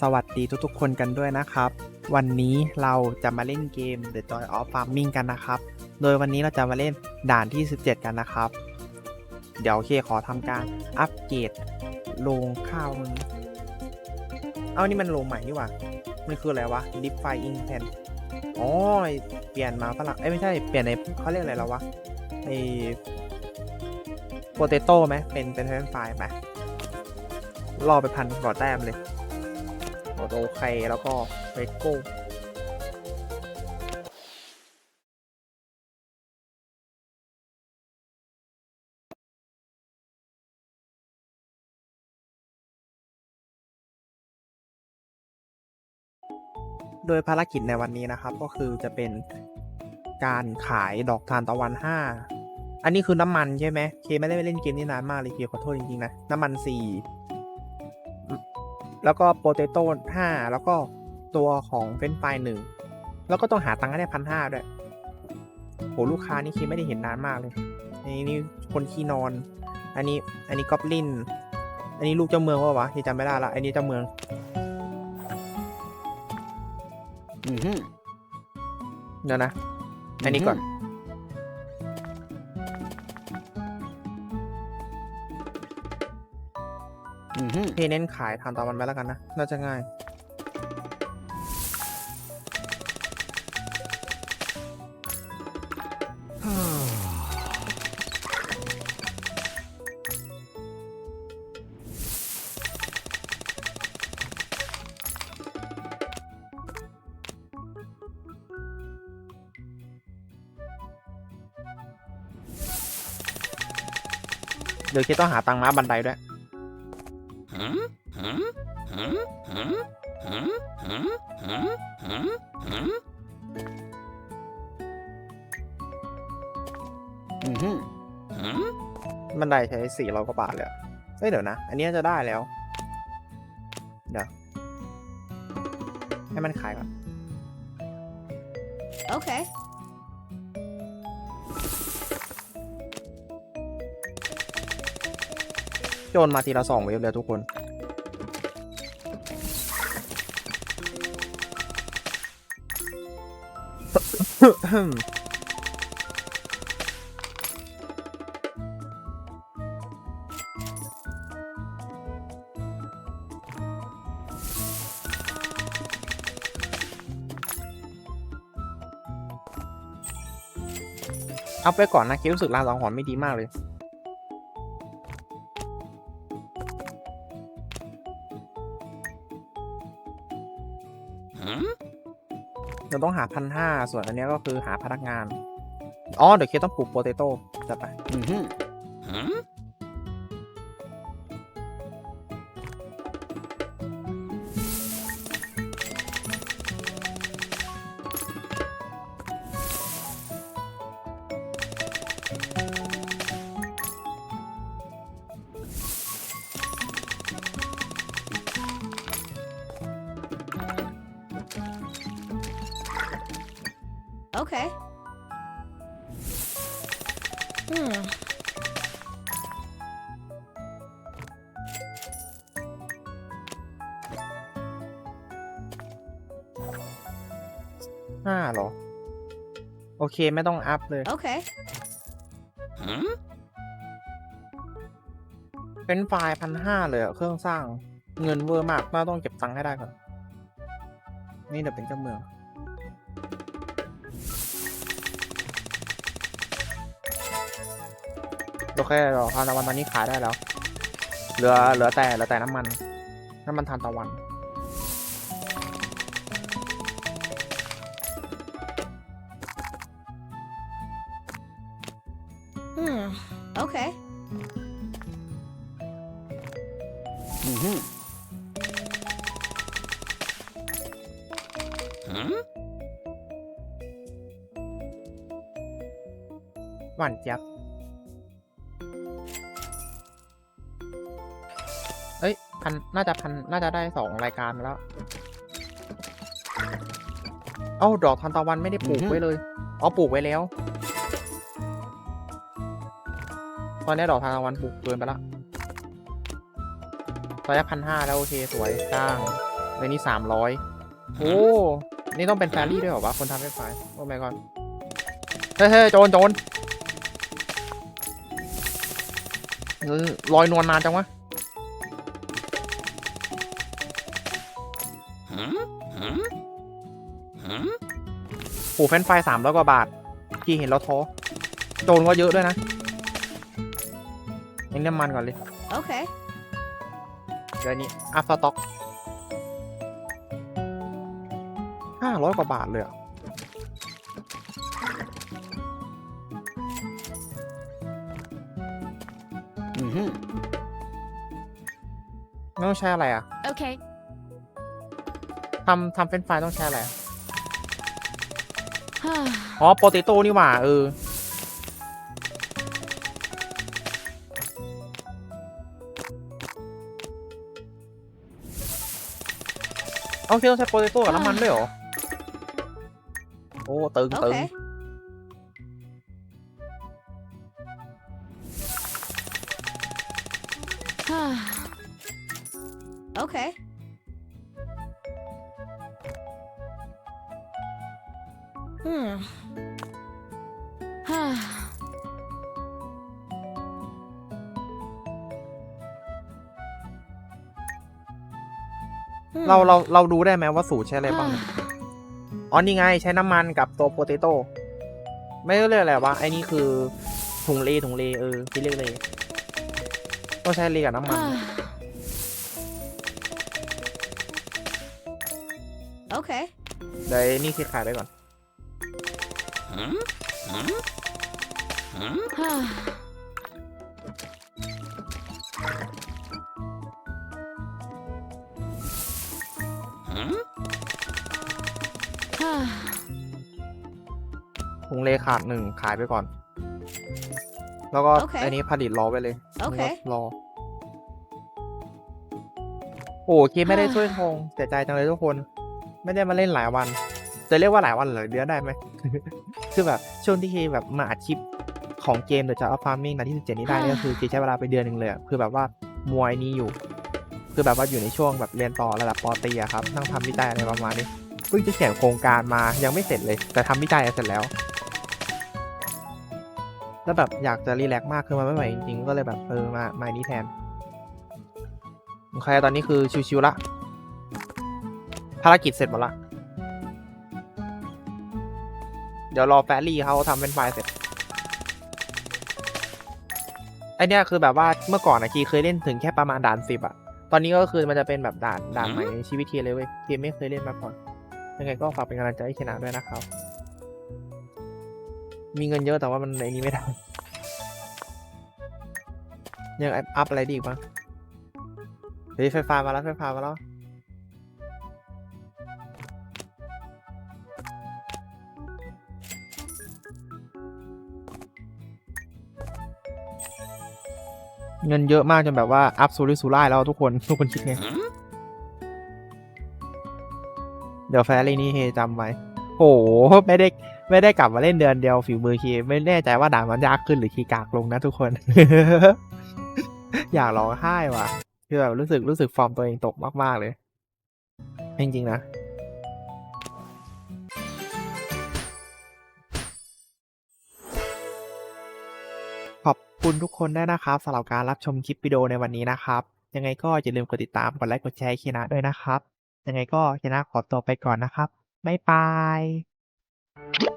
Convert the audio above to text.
สวัสดีทุกๆ คนกันด้วยนะครับ วันนี้เราจะมาเล่นเกม The Joy of Farming กันนะครับ โดยวันนี้เราจะมาเล่นด่านที่ 17 กันนะครับ เดี๋ยวเคขอทำการอัปเกรดโรงข้าวมันเอานี่มันโรงใหม่นี่หว่ามันคืออะไรวะ Deep Frying Pan อ๋อเปลี่ยนมาฝรั่งเอ้ยไม่ใช่เปลี่ยนในเขาเรียกอะไรแล้ววะไอโปเตโต้ไหมเป็นเป็นเฟรนไฟไหมรอไปพันก่อแต้มเลย กดโอเคแล้วก็เรโก้โดยภารกิจในวันนี้นะครับก็คือจะเป็นการขายดอกทานตะวัน 5 อันนี้คือน้ำมันใช่ไหมเคไม่ได้ไปเล่นเกมนี้นานมากเลยเคขอโทษจริงๆนะ น้ำมัน 4 แล้วก็โปเตโต้ห้าแล้วก็ตัวของเฟรนช์ฟรายหนึ่งแล้วก็ต้องหาตังค์ให้ได้พันห้าด้วยโหลูกค้านี่คิดไม่ได้เห็นนานมากเลยอันนี้นี่คนขี้นอน อันนี้อันนี้ก๊อบลินอันนี้ลูกเจ้าเมืองวะวะที่จำไม่ได้ละอันนี้เจ้าเมืองอือหือเดี๋ยวนะ อันนี้ก่อน อือหือเน้นขายทานตะวันไปแล้วกันนะ น่าจะง่าย เดี๋ยวคิดต้องหาตังค์ม้าบันไดด้วย บันไดใช้สี่ร้อยกว่าบาทเลยอะเฮ้ยเดี๋ยวนะ อันนี้น่าจะได้แล้ว เดี๋ยว ให้มันขายก่อน Okay. โจนมาทีละสองเวฟเลยทุกคน เอาไปก่อนนะคิดรู้สึกลางสองหอนไม่ดีมากเลย เราต้องหาพันห้าส่วนอันเนี้ยก็คือหาพนักงาน อ๋อ เดี๋ยวเคสต้องปลูกโปเตโต้จัดไป อือ Okay. Hmm. ห้าเหรอ โอเค ไม่ต้องอัพเลย Okay. หืมเป็นไฟล์พันห้าเลยอะเครื่องสร้าง เงินเวอร์มากน่าต้องเก็บตังค์ให้ได้ก่อน นี่เดี๋ยวเป็นเจ้าเมือง โอเคเราทานตะวันตอนนี้ขายได้แล้ว เหลือเหลือแต่เหลือแต่น้ำมัน น้ำมันทานตะวัน Hmm. Okay. อือหือหืมหวานเจี๊ยบ พันน่าจะพันน่าจะได้สองรายการแล้ว เอ้าดอกทานตะวันไม่ได้ปลูกไว้เลยอ๋อปลูกไว้แล้ว ตอนนี้ดอกทานตะวันปลูกเกินไปละตอนนี้พันห้าแล้วโอเคสวยจ้างในนี้สามร้อยโอ้นี่ต้องเป็นแฟรี่ด้วยเหรอวะคนทำเว็บไซต์โอ้ my god เฮ้ยเฮ้ยโจรโจรเออลอยนวลนานจังวะ โอ้เฟรนช์ไฟสามร้อยกว่าบาทพี่เห็นแล้วท้อโจรก็เยอะด้วยนะยังน้ำมันก่อนเลย Okay. เดี๋ยวอันนี้อัพสต็อกห้าร้อยกว่าบาทเลยอะอือหือไม่ต้องใช้อะไรอะ Okay. ทำทำเฟรนช์ไฟต้องใช้อะไรอะอ๋อโปเตโต้นี่หว่า เออโอเคต้องใช้โปเตโต้กับน้ำมันด้วยเหรอ โอ้ ตึงตึง Okay. okay. Hmm. Hmm. เราเราเราดูได้ไหมว่าสูตรใช้อะไรบ้าง อ๋อ นี่ไงใช้น้ำมันกับตัวโปเตโต้ ไม่ได้เรียกอะไรวะไอ้นี่คือถุงเลถุงเลเออที่เรียกเลต้องใช้เลกับน้ำมัน okay. เดี๋ยวไอ้นี่คือขายไปก่อน หืมหืมหืมหืมถุงเลขาดหนึ่งขายไปก่อน แล้วก็โอเค อันนี้ผลิตรอไว้เลยโอเค รอ โอ้เคไม่ได้ช่วยทงเสียใจจังเลยทุกคน ไม่ได้มาเล่นหลายวัน จะเรียกว่าหลายวันหรือเดือนได้ไหม คือแบบช่วงที่เคแบบมาอัดคลิปของเกม The Jar of Farming นาที่17นี้ได้นี่ก็คือเคใช้เวลาไปเดือนหนึ่งเลยคือแบบว่ามวยนี้อยู่ คือแบบว่าอยู่ในช่วงแบบเรียนต่อระดับปอตรีอครับนั่งทำวิจัยอะไรประมาณนี้เพิ่งจะเขียนโครงการมายังไม่เสร็จเลย แต่ทำวิจัยเสร็จแล้วแล้วแบบอยากจะรีแลกซ์มากคือมันไม่ไหวจริงๆ ก็เลยแบบเออมามาอันนี้แทนโอเคตอนนี้คือชิวๆละภารกิจเสร็จหมดละ เดี๋ยวรอแฟรี่เขาทำเป็นไฟล์เสร็จไอเนี้ยคือแบบว่าเมื่อก่อนอะคีเคยเล่นถึงแค่ประมาณด่านสิบอะตอนนี้ก็คือมันจะเป็นแบบด่านด่านใหม่ในชีวิตทีเลยเว้ยทีไม่เคยเล่นมาก่อน ยังไงก็ฝากเป็นกำลังใจให้ชนะด้วยนะครับ มีเงินเยอะแต่ว่ามันในนี้ไม่ได้ยังอัพอะไรดีกบ้างเฮ้ยไฟฟ้ามาแล้วไฟฟ้ามาแล้ว เงินเยอะมากจนแบบว่า อัพซูริซูไล่แล้วทุกคน ทุกคนคิดไงหืมเดี๋ยวแฟรี่นี่เฮจำไว้โหไม่ได้ไม่ได้กลับมาเล่นเดือนเดียวฝีมือคีไม่แน่ใจว่าด่านมันยากขึ้นหรือคีกากลงนะทุกคน อยากร้องไห้ว่ะ คือแบบรู้สึกรู้สึกฟอร์มตัวเองตกมาก ๆ เลย จริง ๆ นะ คุณทุกคนด้วยนะครับสำหรับการรับชมคลิปวิดีโอในวันนี้นะครับ ยังไงก็อย่าลืมกดติดตามกดไลค์กดแชร์ให้คีนะด้วยนะครับ ยังไงก็คีนะขอตัวไปก่อนนะครับบ๊ายบาย